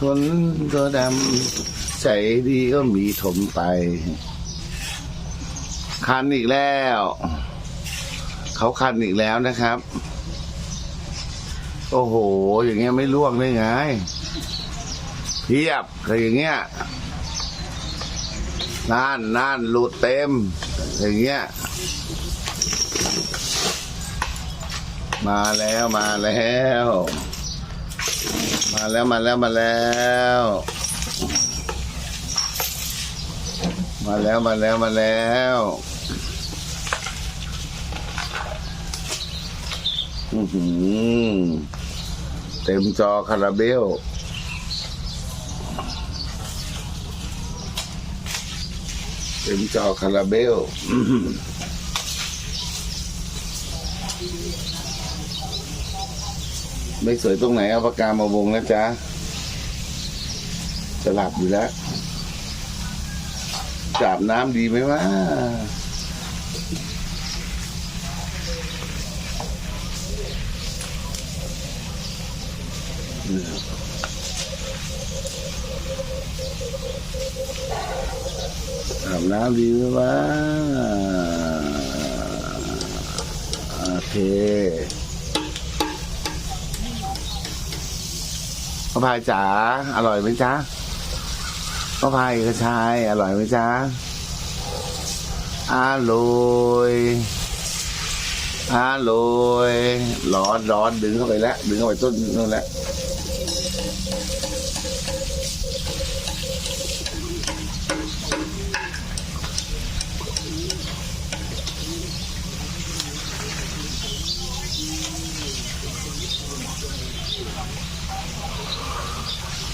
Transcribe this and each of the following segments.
คนตัวดำใจดีก็มีถมไป คันอีกแล้ว เขาคันอีกแล้วนะครับ โอ้โห อย่างเงี้ยไม่ล่วงได้ไง เพียบอะไรอย่างเงี้ยนั่นนั่นหลุดเต็ม อย่างเงี้ย มาแล้วมาแล้ว มาแล้วมาแล้วมาแล้ว มาแล้วมาแล้วมาแล้วอื้อหือเต็มจอคาราเบลเต็มจอคาราเบลอื้อหือ ไม่สวยตรงไหนเอาปากกามาวงนะจ๊ะจะหลับอยู่แล้วจับน้ำดีไหมวะอาบน้ำดีไหมวะโอเค พระพายจ๋าอร่อยไหมจ๊ะพระพายกระชายอร่อยไหมจ๊ะอร่อยอร่อยร้อนร้อนดึงเข้าไปแล้วดึงเข้าไปต้นนู่นแล้วเลิก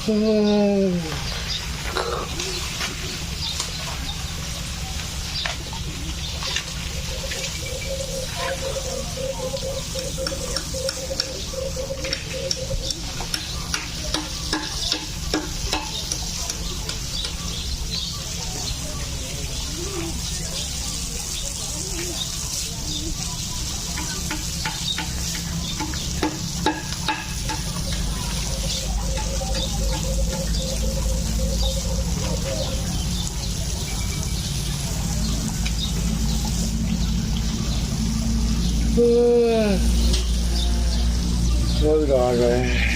ร อเลย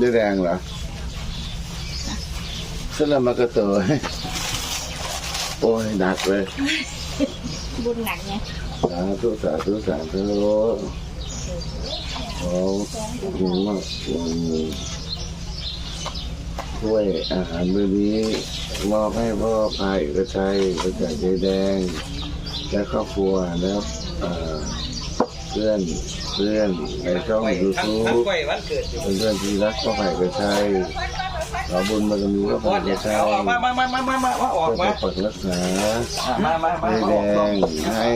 ได้แรงเหรอสลับมากระเตยโอ้ยหนักเลย บุญหนักไงสาธุสาธุสาธุขอถึงว่าช่วยอาหารมื้อนี้มอบให้พ่อพายเอกชัยประจักษ์ใจแดง และครอบครัวแล้ว เพื่อนเพื่อนในช่องยูทูบกล้วยวันเกิดอยู่เพื่อนที่รักพ่อพายเอกชัยขอบุญบารมีพ่อพายเอกชัยเอาอกมามามามามามามาออกมาจะปักรักษามามามาให้แดงให้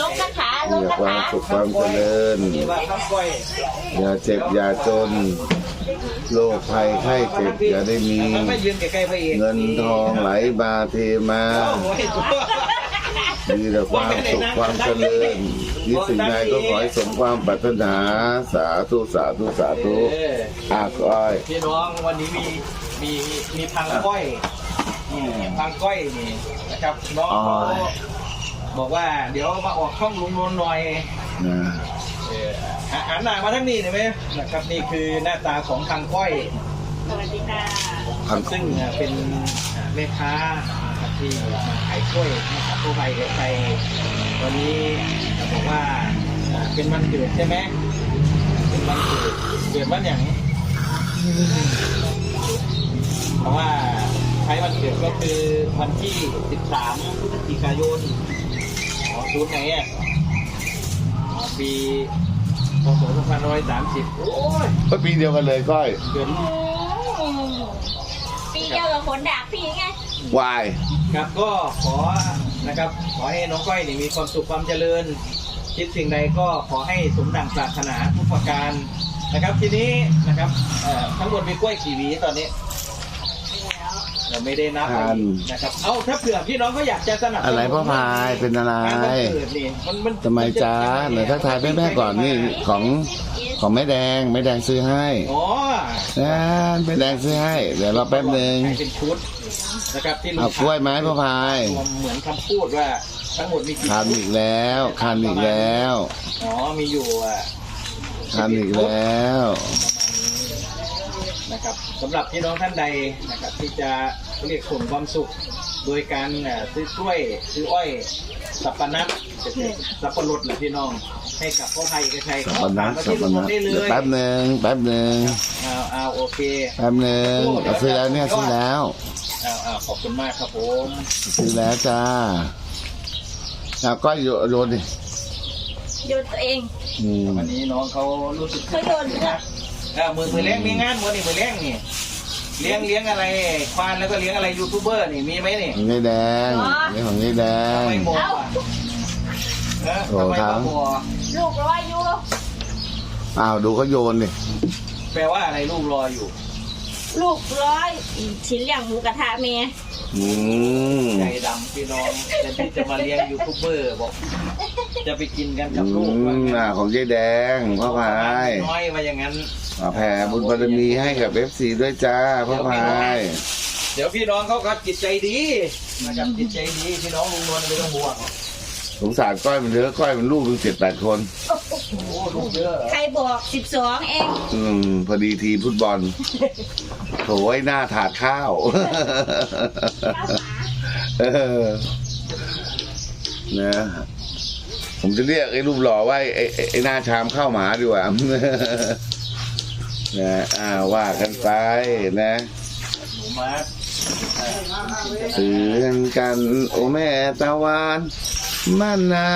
ลงคาถาลมีงแต่าความถาสุขความเจริญอย่าเจ็บอย่าจนโรคภัยไข้เจ็บอย่าได้มีเงินทองไหลมาเทมา มีแต่ความสุขความเจริญที่สิ่งใดก็ขอให้สมความปรารถนา สาธุสาธุสาธุเอออาก้อยพี่น้องวันนี้มีมีมีพังก้อยอืมพังก้อยนี่นะครับน้องเขาบอกว่าเดี๋ยวมาออกช่องลุงนวลหน่อยนะเอออะหันหน้ามาทั้งนี้ได้ไหมนะครับนี่คือหน้าตาของพังก้อยสวัสดีค่ะพันซึ่งเป็นแม่ค้า นะครับที่มาขายกล้วยนะครับผู้ใครใครวันนี้บอกว่าเป็นวันเกิดใช่ไหมวันเกิดเกิดวันอย่างเพราะว่าใช้วันเกิดก็คือวันที่ 13พฤศจิกายนอ๋อศูนย์ไหนอะอ๋อปีพศ2530 โอ้ยก็ปีเดียวกันเลยก้อยเกิดอืมปีเดียวกับขนดาบพี่ไงวายครับก็ขอนะครับขอให้น้องก้อยนี่มีความสุขความเจริญ คิดสิ่งใดก็ขอให้สมดังปรารถนาทุกประการนะครับ ทีนี้นะครับเอ่อทั้งหมดมีกล้วยกี่หวีตอนนี้เราไม่ได้นับนะครับเอาถ้าเผื่อพี่น้องก็อยากจะสนับสนุนอะไรพ่อพายเป็นอะไรงานวันเกิดนี่มันมันทำไมจ๊ะไหนทักทายแม่ๆก่อนนี่ของ ของแม่แดงแม่แดงซื้อให้อ๋อนะแม่แดงซื้อให้ เดี๋ยวรอแป๊บหนึ่งขายเป็นชุดนะครับที่ลุงเอากล้วยไหมพ่อพายรวมเหมือนคำพูดว่าทั้งหมดมีกี่คันอีกแล้วคันอีกแล้วอ๋อมีอยู่อะคันอีกแล้วนะครับสำหรับพี่น้องท่านใดนะครับที่จะเรียกส่งความสุข โดยการเอ่อซื้อกล้วยซื้ออ้อย สับปะนัดสับปะรดหรือพี่น้อง ให้กับพ่อไทยเอกชัยสับปะนัดมาสับที่ลุปะงพนัลดได้เลเดี๋ยวยแป๊บหนึ่งแป๊บหนึ่งเอาเอาโอเคแป๊บหนึ่งเอาซื้อแล้วเนี่ยซื้อแล้วเอาเอาขอบคุณมากครับผมซื้อแล้วจ้าเอาก้อยโยโยนดิโยนตัวเองอืมวันนี้น้องเขารู้สึกเขาโยนด้วยเออมือมือเลี้ยงมีงานมือนี่มือเลี้ยงนี่ เลี้ยงเลี้ยงอะไรควานแล้วก็เลี้ยงอะไรยูทูบเบอร์นี่มีไหมนี่ของยายแดงนี่ของยายแดงทำไมโมอะเออทำไมโอ้ครับโมลูกร้อยอยู่อ้าวดูเขาโยนดิแปลว่าอะไรลูกรออยู่ ลูกร้อยชิ้นเลี้ยงหมูกระทะเมีย อืมใจดำพี่น้องจะที่จะมาเลี้ยงยูทูบเบอร์บอก จะไปกินกันอืกับลูกว่ามงั้นอ่าของยายแดงพ่อพายน้อยมาอย่างนั้น อ่าแผ่บุญบารมีให้กับเอฟซีด้วยจ้าพ่อพายเดี๋ยวพี่น้องเขาก็จิตใจดีนะครับจิตใจดีพี่น้องลุงนวลไม่ต้องห่วงสงสารก้อยมันเยอะก้อยมันลูกถึงเจ็ดแปดคน โอ้ลูกเยอะเหรอใครบอกสิบสองเองอืมพอดีทีมฟุตบอลโถยหน้าถาดข้าวเออนะผมจะเรียกไอ้รูปหล่อว่าไอ้ไอ้ไอ้หน้าชามข้าวหมาดีกว่า นะอ่าว่ากันไปนะหนูมาเอ่อเตือนกัน โอแม่ตะวันมันนา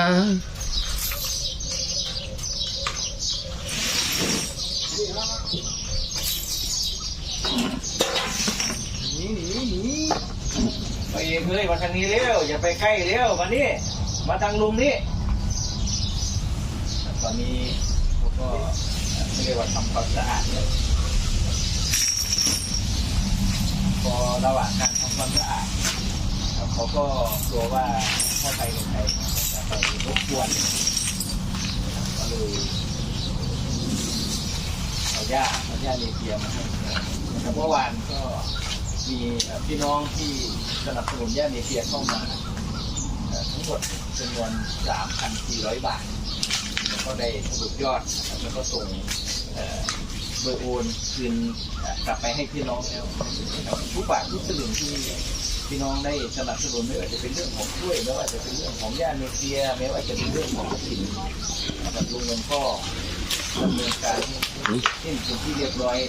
หนีหนีหนี ไปเองเลยมาทางนี้เร็วอย่าไปใกล้เร็วมานี่มาทางลุงนี่ตอนนี้เขาก็ไม่เรียกว่าทำความสะอาดเลยพอระหว่างการทำความสะอาดเขาก็กลัวว่าถ้าใครเป็นใครจะไปรบกวนก็เลยเอาหญ้าเอาหญ้าเลเซียมาให้นะครับเมื่อวานก็ มีเอ่อพี่น้องที่สนับสนุนย่าเนเปียเข้ามาเอ่อทั้งหมดจำนวน 3,400 บาท แล้วก็ได้สรุปยอดนะครับแล้วก็ส่งเอ่อเบอร์โอนคืนเอ่อกลับไปให้พี่น้องแล้วนะครับทุกบาททุกสลึงที่พี่น้องได้สนับสนุนไม่ว่าจะเป็นเรื่องของช่วยไม่ว่าจะเป็นเรื่องของย่าเนเปียไม่ว่าจะเป็นเรื่องของสินนะครับลุงเงินก็ดำเนินการให้สิ้นเป็นที่เรียบร้อย